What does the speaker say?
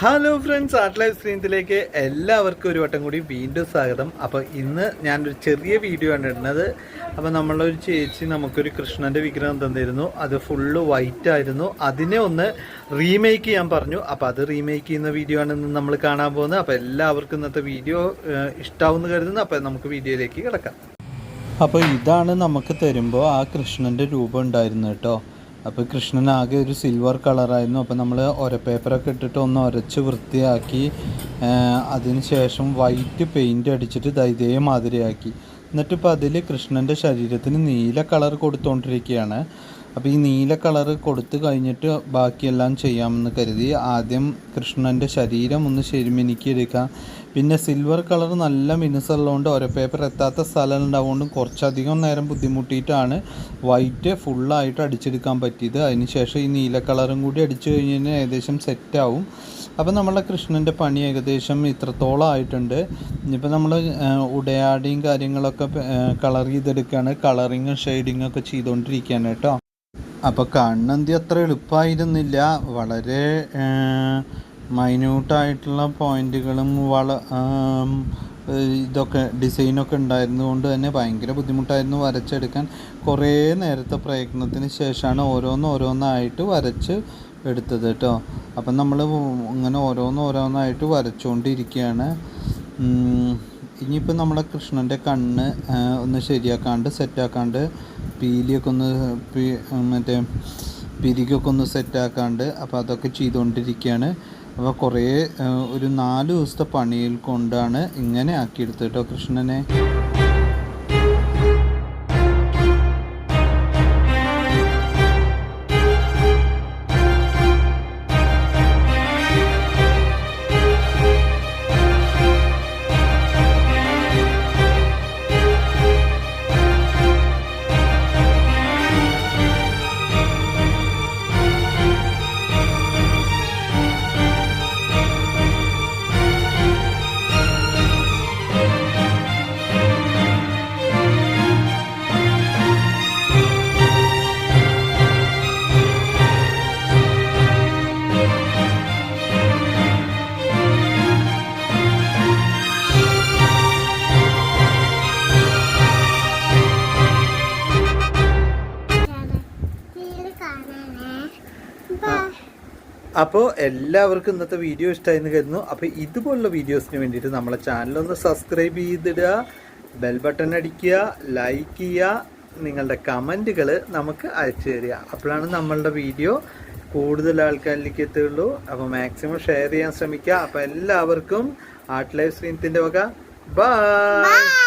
Hello friends art life സ്ക്രീനത്തിലേക്ക് എല്ലാവർക്കും ഒരു വട്ടം കൂടി വീണ്ടും സ്വാഗതം. അപ്പോൾ ഇന്ന് ഞാനൊരു ചെറിയ വീഡിയോ ആണ് ഇടുന്നത്. അപ്പോൾ നമ്മളൊരു ചേച്ചി നമുക്കൊരു കൃഷ്ണന്റെ വിഗ്രഹം തന്നിരുന്നു. അത് ഫുള്ള് വൈറ്റ് ആയിരുന്നു. അതിനെ ഒന്ന് റീമേക്ക് ചെയ്യാൻ പറഞ്ഞു. അപ്പോൾ അത് റീമേക്ക് ചെയ്യുന്ന വീഡിയോ ആണ് ഇന്ന് നമ്മൾ കാണാൻ പോകുന്നത്. അപ്പോൾ എല്ലാവർക്കും ഇന്നത്തെ വീഡിയോ ഇഷ്ടാവുമെന്ന് കരുതുന്നു. അപ്പോൾ നമുക്ക് വീഡിയോയിലേക്ക് കിടക്കാം. അപ്പോൾ ഇതാണ് നമുക്ക് തരുമ്പോൾ ആ കൃഷ്ണന്റെ രൂപം ഉണ്ടായിരുന്നു കേട്ടോ. അപ്പോൾ കൃഷ്ണൻ ആകെ ഒരു സിൽവർ കളറായിരുന്നു അപ്പോൾ നമ്മൾ ഒര പേപ്പറൊക്കെ ഇട്ടിട്ട് ഒന്ന് ഉരച്ച് വൃത്തിയാക്കി അതിനുശേഷം വൈറ്റ് പെയിന്റ് അടിച്ചിട്ട് ദൈതയെ ഇതേമാതിരിയാക്കി. എന്നിട്ട് ഇപ്പോൾ അതിൽ കൃഷ്ണന്റെ ശരീരത്തിന് നീല കളർ കൊടുത്തുകൊണ്ടിരിക്കുകയാണ് അപ്പോൾ ഈ നീല കളർ കൊടുത്തു കഴിഞ്ഞിട്ട് ബാക്കിയെല്ലാം ചെയ്യാമെന്ന് കരുതി ആദ്യം കൃഷ്ണന്റെ ശരീരം ഒന്ന് ശരിമിനിക്കിയെടുക്കാം പിന്നെ സിൽവർ കളർ നല്ല മിനുസുള്ളതുകൊണ്ട് ഓരോ പേപ്പർ എത്താത്ത സ്ഥലം ഉണ്ടാവുകൊണ്ടും കുറച്ചധികം നേരം ബുദ്ധിമുട്ടിയിട്ടാണ് വൈറ്റ് ഫുള്ളായിട്ട് അടിച്ചെടുക്കാൻ പറ്റിയത്. അതിനുശേഷം ഈ നീല കളറും കൂടി അടിച്ചു കഴിഞ്ഞാൽ ഏകദേശം സെറ്റാവും അപ്പോൾ നമ്മളെ കൃഷ്ണന്റെ പണി ഏകദേശം ഇത്രത്തോളം ആയിട്ടുണ്ട്. ഇനിയിപ്പോൾ നമ്മൾ ഉടയാടിയും കാര്യങ്ങളൊക്കെ കളർ ചെയ്തെടുക്കുകയാണ് കളറിങ്ങും ഷെയ്ഡിങ്ങും ഒക്കെ ചെയ്തുകൊണ്ടിരിക്കുകയാണ് കേട്ടോ. അപ്പോൾ കണ്ണന്തി അത്ര എളുപ്പമായിരുന്നില്ല വളരെ മൈന്യൂട്ടായിട്ടുള്ള പോയിന്റുകളും വള ഇതൊക്കെ ഡിസൈനൊക്കെ ഉണ്ടായിരുന്നതുകൊണ്ട് തന്നെ ഭയങ്കര ബുദ്ധിമുട്ടായിരുന്നു വരച്ചെടുക്കാൻ. കുറേ നേരത്തെ പ്രയത്നത്തിന് ശേഷമാണ് ഓരോന്ന് ഓരോന്നായിട്ട് വരച്ച് എടുത്തത് കേട്ടോ. അപ്പം നമ്മൾ ഇങ്ങനെ ഓരോന്ന് ഓരോന്നായിട്ട് വരച്ചുകൊണ്ടിരിക്കുകയാണ് ഇനിയിപ്പോൾ നമ്മളെ കൃഷ്ണന്റെ കണ്ണ് ഒന്ന് ശരിയാക്കാണ്ട് സെറ്റാക്കാണ്ട് പീലിയൊക്കെ ഒന്ന് മറ്റേ പിരികൊക്കെ ഒന്ന് സെറ്റാക്കാണ്ട് അപ്പോൾ അതൊക്കെ ചെയ്തുകൊണ്ടിരിക്കുകയാണ് അപ്പോൾ കുറേ ഒരു നാല് ദിവസത്തെ പണിയിൽ കൊണ്ടാണ് ഇങ്ങനെ ആക്കിയെടുത്തത് കേട്ടോ കൃഷ്ണനെ. അപ്പോൾ എല്ലാവർക്കും ഇന്നത്തെ വീഡിയോ ഇഷ്ടമായെന്ന് കരുതുന്നു. അപ്പോൾ ഇതുപോലുള്ള വീഡിയോസിന് വേണ്ടിയിട്ട് നമ്മളെ ചാനലൊന്ന് സബ്സ്ക്രൈബ് ചെയ്തിടുക ബെൽ ബട്ടൺ അടിക്കുക ലൈക്ക് ചെയ്യുക നിങ്ങളുടെ കമന്റുകൾ നമുക്ക് അയച്ചു തരിക. അപ്പോഴാണ് നമ്മളുടെ വീഡിയോ കൂടുതൽ ആൾക്കാരിലേക്ക് എത്തുകയുള്ളൂ. അപ്പോൾ മാക്സിമം ഷെയർ ചെയ്യാൻ ശ്രമിക്കുക. അപ്പോൾ എല്ലാവർക്കും ആർട്ട് ലൈഫ് സ്ക്രീനത്തിന്റെ വക. ബൈ